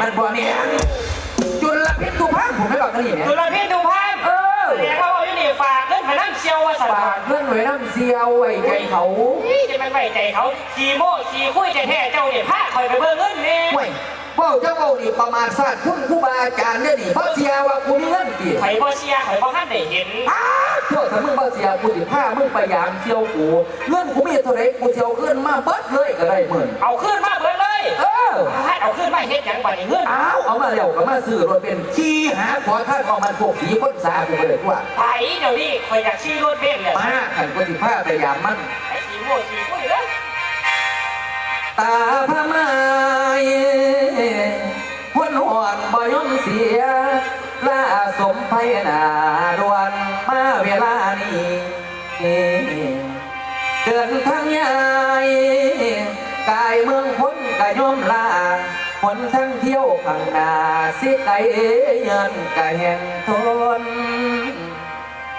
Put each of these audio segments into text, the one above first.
มันบ่เนี่ยจุลพิษทุพังผมไม่บอกกันนี่เนี่ยดูแลพี่ดูพันเออเดี๋ยวเขาบอกอยู่นี่ฝากเงินพนันเชียวว่าสัตฝากเพื่อนไว้น้ำเสียวไว้ใจเขาจะมันไว้ใจเขาขี่โม่ขี่คุยใจแท้เจ้าเนี่ยพาคอยไปเบิ่งเงินเนี่ยเบ้าเจ้าเบ้านี่ประมาณศาสตร์คุณครูบาอาจารย์เนี่ยนี่บ่เสียว่ากูมีเงินกี่ไข่บ่เชียไข่บ่ฮั่นได้เห็นอ้าโทษถ้ามึงบ่เสียกูสิพามึงไปยามเที่ยวกูเงินกูมีเท่าไร่กูเที่ยวเงินมาเบิดเลยก็ได้เหมื่นเอาขึ้นมาเบิดเลย ให้เอาขึ้นมาเฮ็ดหยังบัดนี้เงินอ้าวเอามาแล้วก็มาซื้อรถเป็นขี่หาขอท่านของมันพวกผีคนสากูไปเลยว่าไผเดี๋ยวนี้คอยอยากขี่รถเบนซ์เลยมาขันกูสิพาไปยามมันไอ้ขี่โม่ขี่คุยเลยตาพระไม้พ้นหอนบ่ยอมเสียล่าสมไพนาดวนมาเวลานี้เดินทางยายกายเมืองพ้น กายอมลาคนทั้งเที่ยวข้างหน้าสิไกเยินก็แห่งทน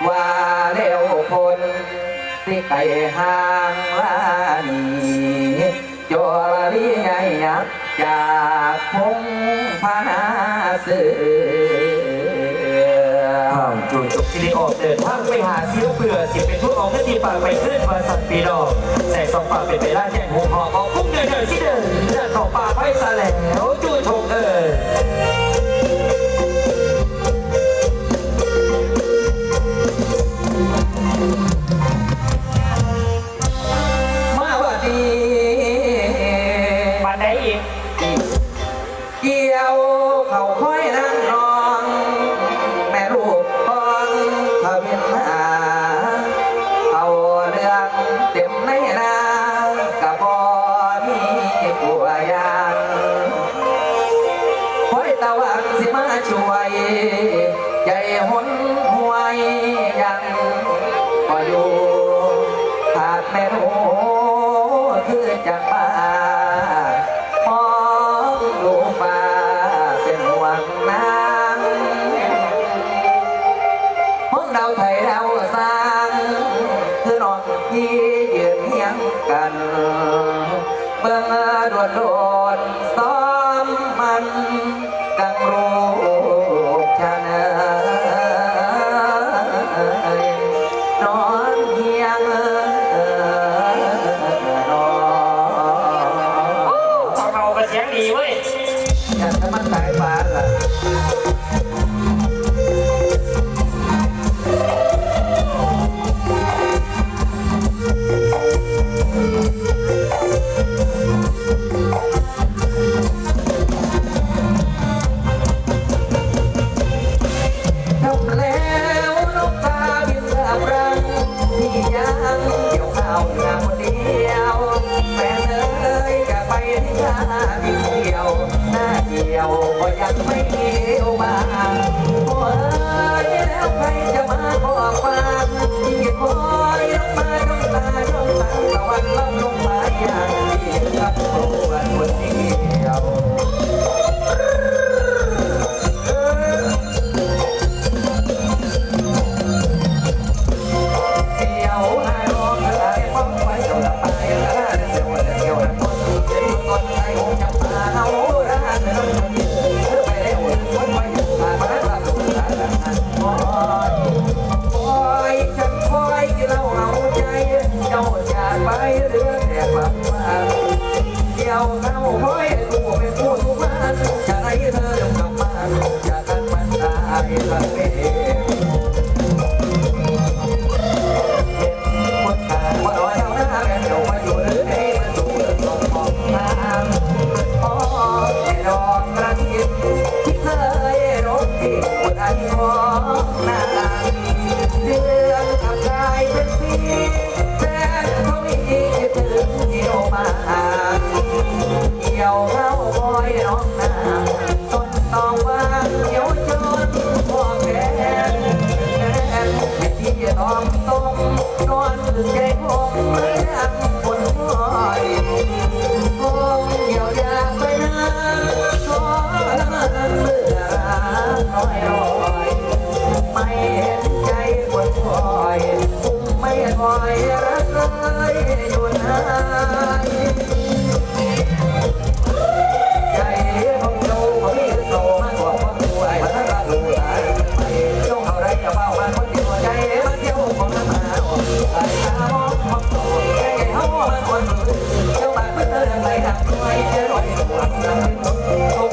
ว่าแล้วคนสิไก่ห่างลานีจอรีใหญ่ยักจากพงพานาเสือานจูนจบที่ได้ออกเดินทางไปหาเที่ยวเบื่อสิเป็นผู้ออกก็ตีปากไปขึ้นบริษัทปีดอกแต่สองปากเป็นไปได้แค่หัวหอของคุ้มเดินเดินที่เดินเดินของป่าไปซะแล้วจู่ชงเออ สิมาช่วย ใจหนหวยยังก็อยู่หากแม่รู้คือจะไป ยวก็ยังไม่เดียวมา ยแต่กลับมาเที่ยวเงาคอยำตรงนอนใจหงไม่ดังบนหอยคงเหี่ยวยาไปนะขอเบื่อคอยรอยไม่เห็นใจคนคอยคงไม่คอยรักเอยู่นาน ทุกวันเพื่อเติมไปดับด้วยเจอรอยหวังมันเป็นรถ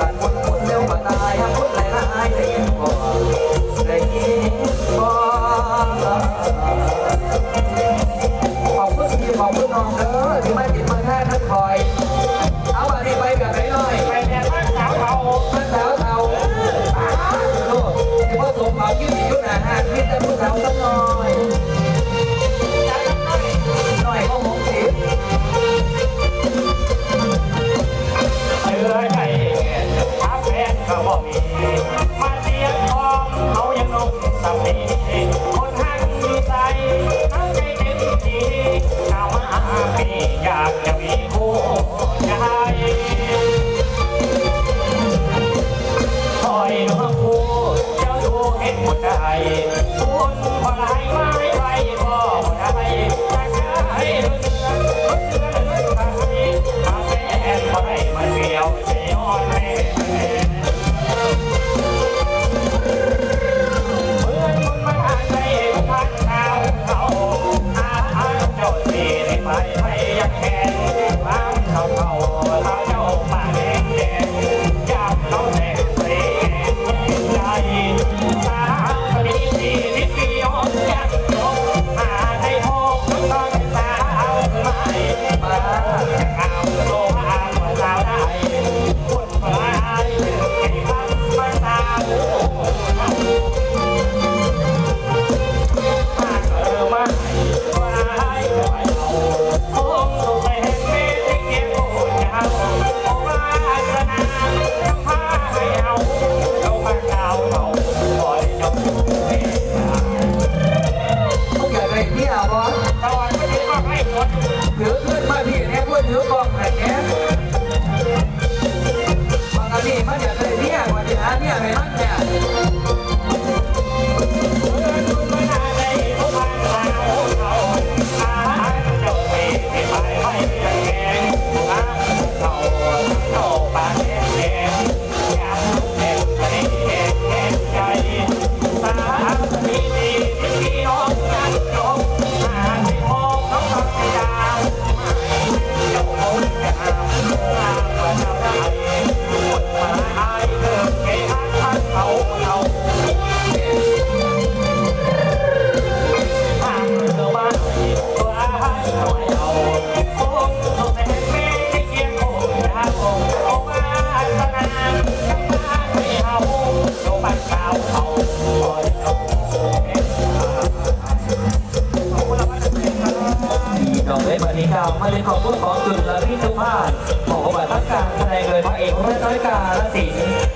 พระจ้อยกาลสิน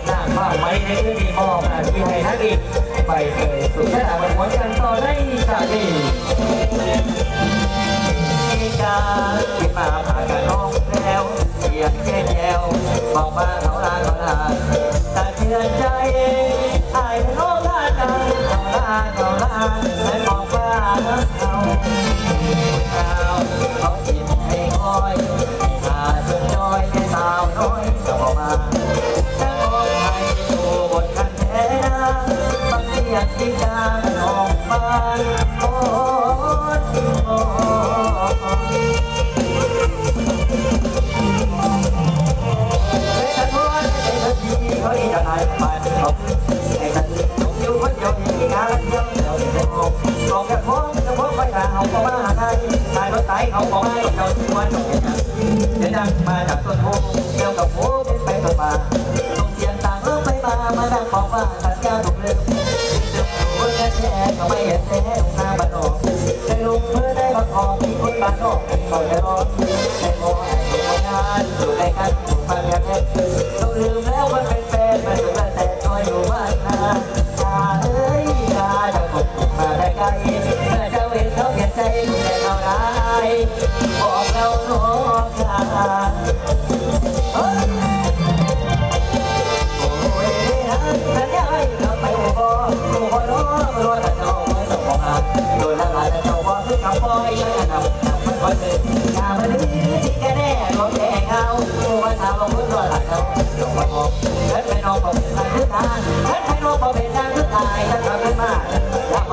นางบ้างไม้ในพื้นที่มอบหน้าที่ให้นักอีกไปเคยสุขแค่วันวันกันต่อได้จากนี้การที่มาผากันน้องแล้วเสียงแย่แยวบอกมาเขาลาเขาลาแต่เชื่อใจไอ้น้องลาจันเขาลาเขาลาและบอก เขาบอกให้เขาชวนเสียงดังเสียดังมาจากต้นโพเกี่ยวกับโพเป็นไปตกมาตรงเทียนต่างเริ่มไปมามาดังบอกว่าสัญญาถูกลืมจึงเมื่อแท้ก็ไม่เห็นแท้หน้าบ้านนอกแต่ลุงเมื่อได้มาทองมีคนบ้านนอกเขาเดิ ยศนะครับอยานวันนี้ที่แกแน่รถแดงเขาตัววันทางลงพื้นรังเขาลงมาพบเดินไปนอนเป็นทางทุกทางเดินไปนอนเป็นทางทุกทางจะทำขึ้นมาแล้วไป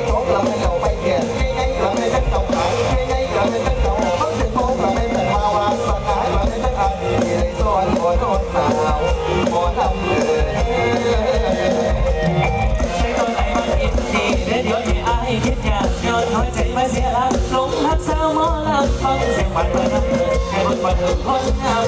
ม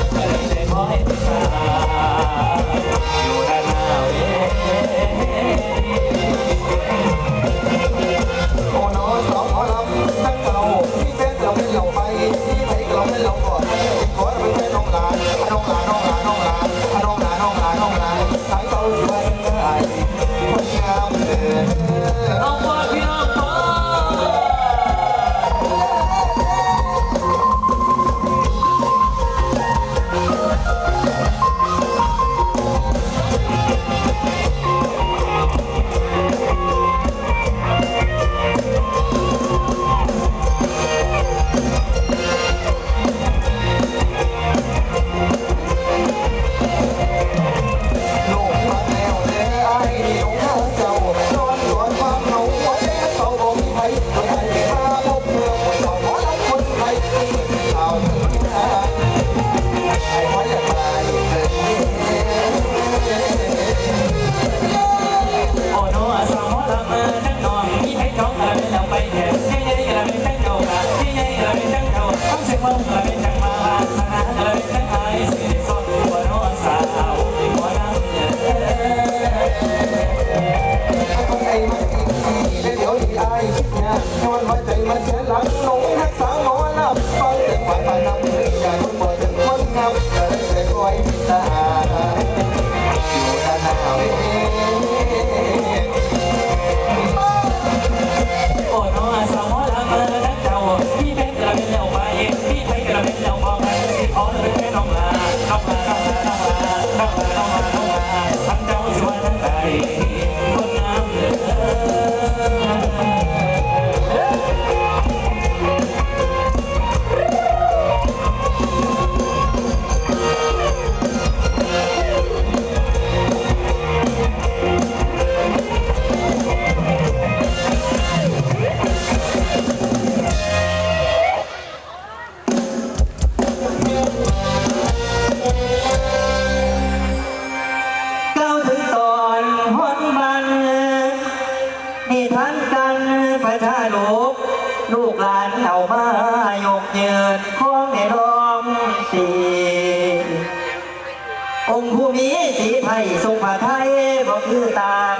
ผู้มีสีไทยทรงผ้าไทยบอกคือต่าง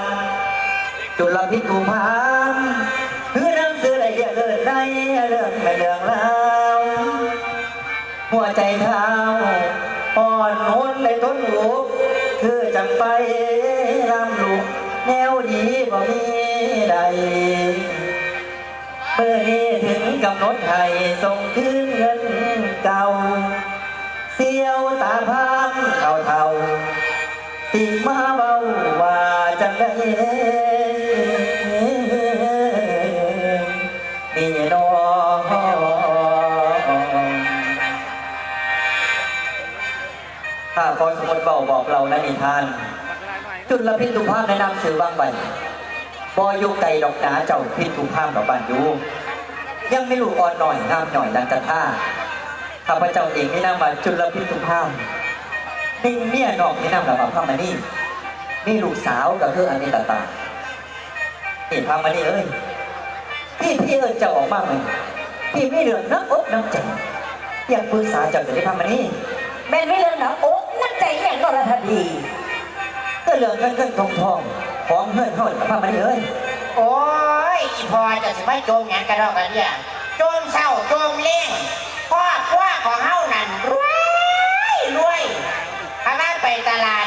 จุลพิกุมพามคือนังสือละเอียดเลิศในเรื่องไม่เรื่องราวหัวใจเท้าอ่อนโหนในต้นหูคือจำไปลำลูกแนวดีบ่มีใดเมื่อนี้ถึงกำหนดให้ส่งคืนเงินเก่า เสียวตาพา เท่าๆสิมาเบาว่าจังได้นี่น้องถ้าพอสมมติเบาบอกเราและนิทาน จุลพิทุภาพในะนำสื่อวางใบบอยุไก่ดอกหนาเจ้าพิทุภาพดอกบานยูยังไม่ลูกอ่อนหน่อยงามหน่อยดังจันท่าข้าพเจ้าเองไม่นำมาจุลพิทุภาพ นิ่งเมียนอกไม่นำกับพระมานี่นี่ลูกสาวกับเพื่ออันนี้ต่างๆนี่พระมานี่เอ้ยพี่พี่เอิญจะออกมาไหมพี่ไม่เหลือน้ำอกน้ำใจอยากปรึกษาเจ้าจะได้พระมานี่แม่ไม่เรื่องหนังโอ๊นั่นใจอย่างก็ระทันดีก็เหลือเงินเงินทองทองของเงินเท่าไหร่พระมานี่เอ้ยโอ้ยอีพอจะสิไม่จมหยังกันดอกกันเนี่ยจมเศร้าจมเล่งพ่อคว้าของเฮานั่นรวยรวยถ้าว่าไป ตลาด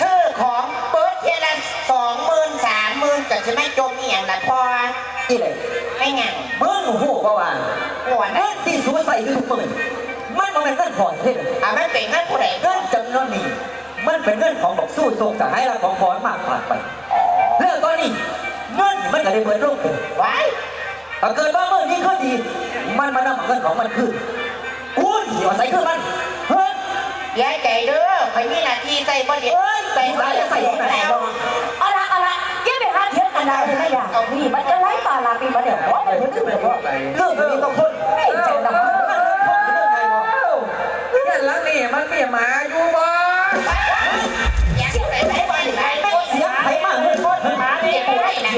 ชื่อของเปิดเทียละสองหมื่นสามหมื่นจะสิไม่จมอีหยังนะพ่ออีเลยไม่หยังมึงหูบ่ว่าหัวเงินะนที่สูใส่ทุกมื่นมันบ่เป็นเงินผ่อนเท่อะมันเป็นเงินผู้ใดเงินจำนวนนี้ มันเป็นเงินของบอกสู้ทรงสหายละของพรมากผ่านไปเรื่องตอนนี้เงินมันก็ได้เปิดโลกเลยไว้ถ้าเกิดว่าเมื่อนี้เขาดี มันมานำเอาเงินของมันคืนกูที่ว่าใส่คืนมันเฮ้ย ย้ายใจเด้อใครมีหน้าที่ใส่บ่เด็ดเอ้ยใส่บ่เด็ดใส่ไหนบ่เอาละเอาละยิ่งไปหาเทียบกันได้ใช่ไหมอย่างนี่มันจะไล่ตาลาปีมาเดี๋ยวว่าเดี๋ยวดื้อเดี๋ยวว่าเรื่องนี้ต้องพ้นไม่ใจดำเงี้ยหลังนี่มันมีหมาอยู่บ่อยากใส่ใส่บ่เด็ดใส่เสียงไผ่มากเลยหมาเนี่ยผู้ใดนะ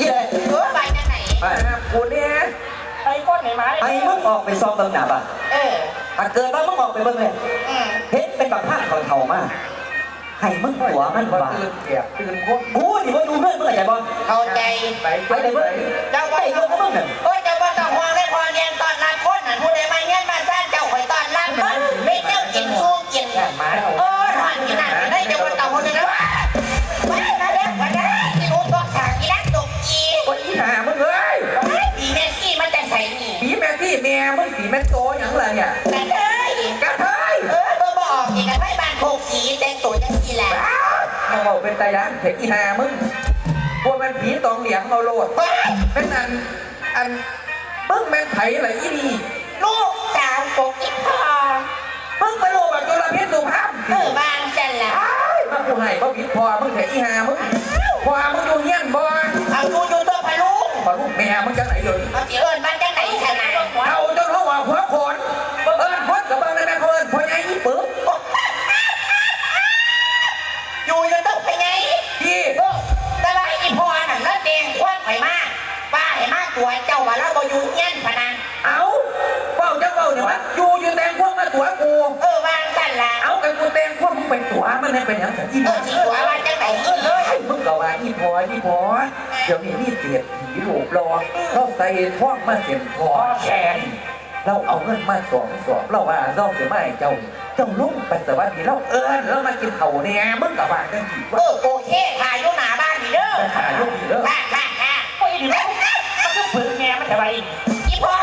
อีเลยเออไปจังไหนมากูเนี่ยไอ้ก้นไหนหมาไอ้มึงออกไปซองเบิ่งหนาบ่ะเออถ้าเกิดว่ามึงออกไปเบิ่งเลยอืม เห็นเป็นแบบผ้าเท่าๆมากให้มึงหัวมันบ่บาตื่นเกียบตื่นคนกูนี่มาดูเพื่อนเมื่อไหร่ใจบอลเข้าใจไปไปเลยเว้ยเจ้าไปบ่เยอะกับมึงน่ะโอ้ยเจ้าบ่ต้องห่วงเลยพอเรียนตอนรับคนน่ะผู้ใดมาเงี้ยมาซ่านเจ้าคอยตอนรับเพิ่นไม่เจ้ากินสู้กินหมาเออทอนกินนั่นได้เจ้าบ่ต้องห่วงเลยนะว่าว่ามาแล้วมาได้กินอุตสาหกินนักตกจีโอ้ยอีหามึงเอ้ยปีแม่ซี่มันจะใส่นี่ผีแม่ที่แม่มึงผีแม่โตหยังล่ะเนี่ยแต่เอ้ย บอกเป็นไตร้านเถกอีหามึงพวกมันผีตองเหลียงเอาโลดเฮ้ยเป็นอันอันมึงแม่นไผอะไรอีนี่ลูกสาวปกอีพ่อมึงไปโลแบบจุลพิษสุภาพเออบางจันล่ะมากูให้บ่ผิดพอมึงเถกอีหามึงพอมึงอยู่เฮียนบ่เอาอยู่อยู่ตัวพะลุงพอลูกแม่มึงจังไหนเลยเอาสิเอิ้นบ้ อยู่เงี้ยนพะนังเอาเว้าจังเว้าเนี่ยมันอยู่อยู่แตงพวกมาตัวกู เออวางสั่นละเอาแต่กูแตงพวกมึงเป็นตัวมันให้เป็นหยังสักทีเออสิตัวว่าจังไหนเออเอ้ยมึงก็ว่าอีพออีพอเดี๋ยวนี้นี่เสียผีหลบรอเราใส่ท่องมาเสียนพอแขนเราเอาเงินมาสองสองเราว่าเราจะไม่เจ้าเจ้าลุงไปสวัสดีเราเอิญแล้วมากินเข่าเนี่ยมึงกับว่าจังสิเอว่าอโอเคถ่ายอยู่หน้าบ้านนี่เด้อไปหาลูกอีกเด้อ ค่ะค่ะค่ะโอ้ยดีแล้วมันก็ฝึก แต่าอีอีพ่อ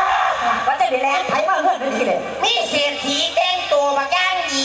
ว่าจะได้แรงไทยมาเพื่อนเป็นที่เลยมีเศรษฐีแต่งตัวมาย่างดี